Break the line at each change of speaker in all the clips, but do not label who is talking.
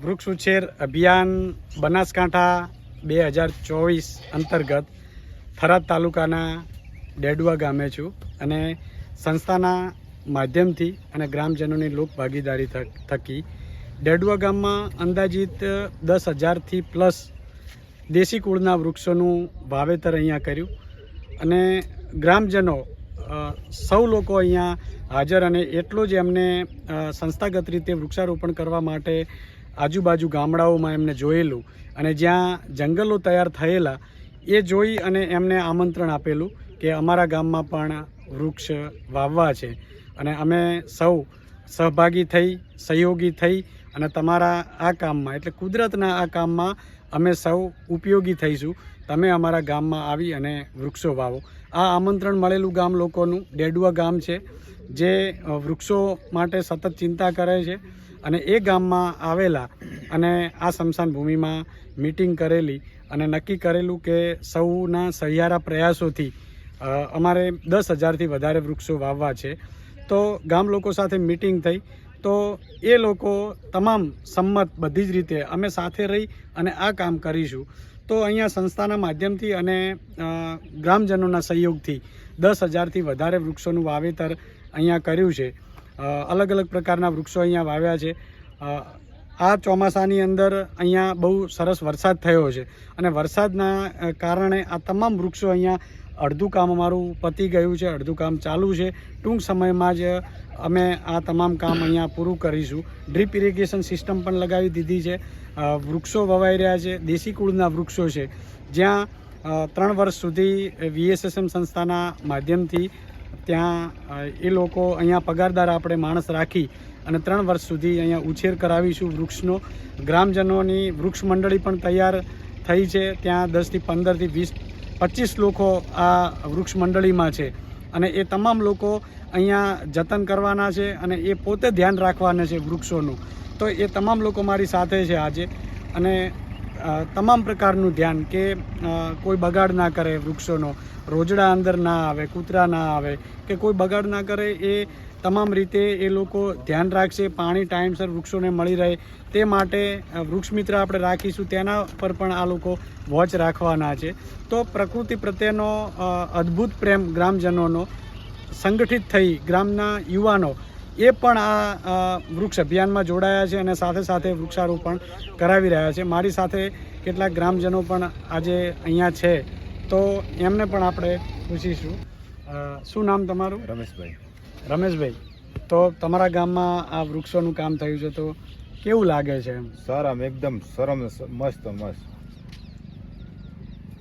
વૃક્ષ ઉછેર અભિયાન બનાસકાંઠા બે હજાર ચોવીસ અંતર્ગત થરાદ તાલુકાના ડેડવા ગામે છું અને સંસ્થાના માધ્યમથી અને ગ્રામજનોની લોક ભાગીદારી થકી ડેડવા ગામમાં અંદાજિત દસ હજારથી પ્લસ દેશી કુળના વૃક્ષોનું વાવેતર અહીંયા કર્યું અને ગ્રામજનો સૌ લોકો અહીંયા હાજર અને એટલું જ એમને સંસ્થાગત રીતે વૃક્ષારોપણ કરવા માટે આજુબાજુ ગામડાઓમાં એમને જોયેલું અને જ્યાં જંગલો તૈયાર થયેલા, એ જોઈ અને એમને આમંત્રણ આપેલું કે અમારા ગામમાં પણ વૃક્ષ વાવવા છે. અને અમે સૌ સહભાગી થઈ, સહયોગી થઈ અને તમારા આ કામમાં, એટલે કુદરતના આ કામમાં અમે સૌ ઉપયોગી થઈશું. તમે અમારા ગામમાં આવી અને વૃક્ષો વાવો. આ આમંત્રણ મળેલું ગામ લોકોનું ડેડુઆ ગામ છે, જે વૃક્ષો માટે સતત ચિંતા કરે છે. અને એ ગામમાં આવેલા અને આ સ્મશાન ભૂમિમાં મિટિંગ કરેલી અને નક્કી કરેલું કે સૌના સહિયારા પ્રયાસોથી અમારે દસ હજારથી વધારે વૃક્ષો વાવવા છે. તો ગામ લોકો સાથે મિટિંગ થઈ. તો એ લોકો તમામ સંમત બધી જ રીતે અમે સાથે રહી અને આ કામ કરીશું. તો અહીંયા સંસ્થાના માધ્યમથી અને ગ્રામજનોના સહયોગથી દસ હજારથી વધારે વૃક્ષોનું વાવેતર અહીંયા કર્યું છે. અલગ અલગ પ્રકારના વૃક્ષો અહીંયા વાવ્યા છે. આ ચોમાસાની અંદર અહીંયા બહુ સરસ વરસાદ થયો છે. અને વરસાદના કારણે આ તમામ વૃક્ષો અહીંયા અડધું કામ અમારું પતી ગયું છે, અડધું કામ ચાલુ છે. ટૂંક સમયમાં જ અમે આ તમામ કામ અહીંયા પૂરું કરીશું. ડ્રીપ ઇરિગેશન સિસ્ટમ પણ લગાવી દીધી છે. વૃક્ષો વવાઈ રહ્યા છે, દેશી કુળના વૃક્ષો છે. જ્યાં ત્રણ વર્ષ સુધી વીએસએસએમ સંસ્થાના માધ્યમથી ત્યાં એ લોકો અહીંયા પગારદાર આપણે માણસ રાખી અને ત્રણ વર્ષ સુધી અહીંયા ઉછેર કરાવીશું વૃક્ષનો. ગ્રામજનોની વૃક્ષ મંડળી પણ તૈયાર થઈ છે. ત્યાં દસથી પંદરથી વીસ, પચીસ લોકો આ વૃક્ષ મંડળીમાં છે. અને એ તમામ લોકો અહીંયા જતન કરવાના છે અને એ પોતે ધ્યાન રાખવાના છે વૃક્ષોનું. તો એ તમામ લોકો મારી સાથે છે આજે. અને તમામ પ્રકારનું ધ્યાન કે કોઈ બગાડ ના કરે વૃક્ષોનો, રોજડા અંદર ના આવે, કૂતરા ના આવે, કે કોઈ બગાડ ના કરે એ તમામ રીતે એ લોકો ધ્યાન રાખશે, પાણી ટાઈમસર વૃક્ષોને મળી રહે, તે માટે વૃક્ષ મિત્ર આપણે રાખીશું, તેના પર પણ આ લોકો વોચ રાખવાના છે. તો પ્રકૃતિ પ્રત્યેનો અદ્ભુત પ્રેમ ગ્રામજનોનો સંગઠિત થઈ ગ્રામના યુવાનો એ પણ આ વૃક્ષ અભિયાનમાં જોડાયા છે અને સાથે સાથે વૃક્ષારોપણ કરાવી રહ્યા છે. મારી સાથે કેટલાક ગ્રામજનો પણ આજે અહીંયા છે. તો એમને પણ આપણે પૂછીશું. શું નામ તમારું?
રમેશભાઈ.
રમેશભાઈ. તો તમારા ગામમાં આ વૃક્ષોનું કામ થયું છે તો કેવું લાગે છે એમ?
સારા એકદમ સરમ મસ્ત મસ્ત.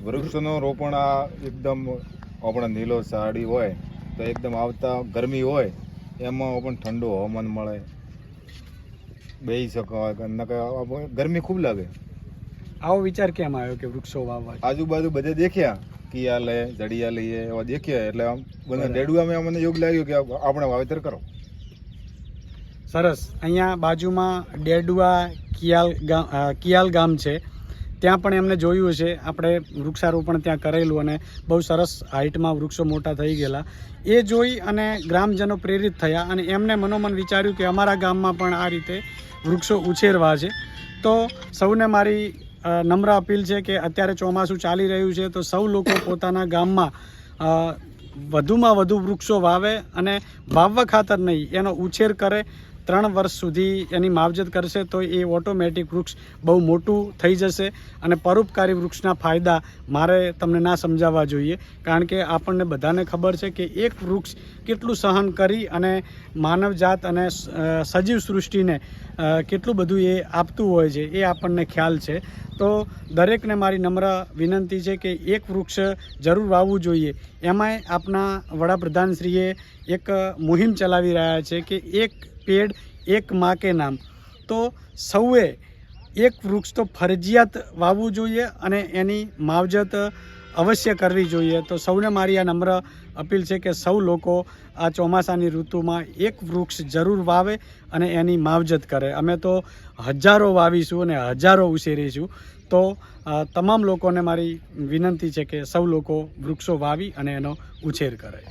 વૃક્ષનું રોપણ આ એકદમ આપણે નીલો સાડી હોય તો એકદમ આવતા ગરમી હોય એમાં પણ ઠંડુ હવામાન મળે. બેસી શકો નકર ગરમી ખૂબ લાગે.
આવો વિચાર કેમ આવ્યો કે વૃક્ષો વાવવા
આજુબાજુ બધે દેખ્યા કિયા લે જડિયા લઈએ એવા દેખ્યા. એટલે આમ બધા
બરાબર.
ડેડુઆમાં મને યોગ લાગ્યું કે આપણે વાવેતર કરો.
સરસ. અહીંયા બાજુમાં ડેડુઆ કિયાલ ગામ કિયાલ ગામ છે. ત્યાં પણ એમને જોયું છે આપણે વૃક્ષારોપણ ત્યાં કરેલું અને બહુ સરસ હાઇટમાં વૃક્ષો મોટા થઈ ગયેલા. એ જોઈ અને ગ્રામજનો પ્રેરિત થયા અને એમને મનોમન વિચાર્યું કે અમારા ગામમાં પણ આ રીતે વૃક્ષો ઉછેરવા છે. તો સૌને મારી નમ્ર અપીલ છે કે અત્યારે ચોમાસું ચાલી રહ્યું છે તો સૌ લોકો પોતાના ગામમાં વધુમાં વધુ વૃક્ષો વાવે અને વાવવા ખાતર નહીં, એનો ઉછેર કરે ત્રણ વર્ષ સુધી એની માવજત કરશે તો એ ઓટોમેટિક વૃક્ષ બહુ મોટું થઈ જશે અને પરોપકારી વૃક્ષના ફાયદા મારે તમને ના સમજાવવા જોઈએ. કારણ કે આપણને બધાને ખબર છે કે એક વૃક્ષ કેટલું સહન કરી અને માનવજાત અને સજીવ સૃષ્ટિને કેટલું બધું એ આપતું હોય છે, એ આપણને ખ્યાલ છે. તો દરેકને મારી નમ્ર વિનંતી છે કે એક વૃક્ષ જરૂર વાવવું જોઈએ. એમાંય આપના વડાપ્રધાનશ્રીએ એક મુહિમ ચલાવી રહ્યા છે કે એક પેડ એક મા કે નામ. તો સૌએ એક વૃક્ષ તો ફરજિયાત વાવવું જોઈએ અને એની માવજત અવશ્ય કરવી જોઈએ. તો સૌને મારી આ નમ્ર અપીલ છે કે સૌ લોકો આ ચોમાસાની ઋતુમાં એક વૃક્ષ જરૂર વાવે અને એની માવજત કરે. અમે તો હજારો વાવીશું અને હજારો ઉછેરીશું. તો તમામ લોકોને મારી વિનંતી છે કે સૌ લોકો વૃક્ષો વાવી અને એનો ઉછેર કરે.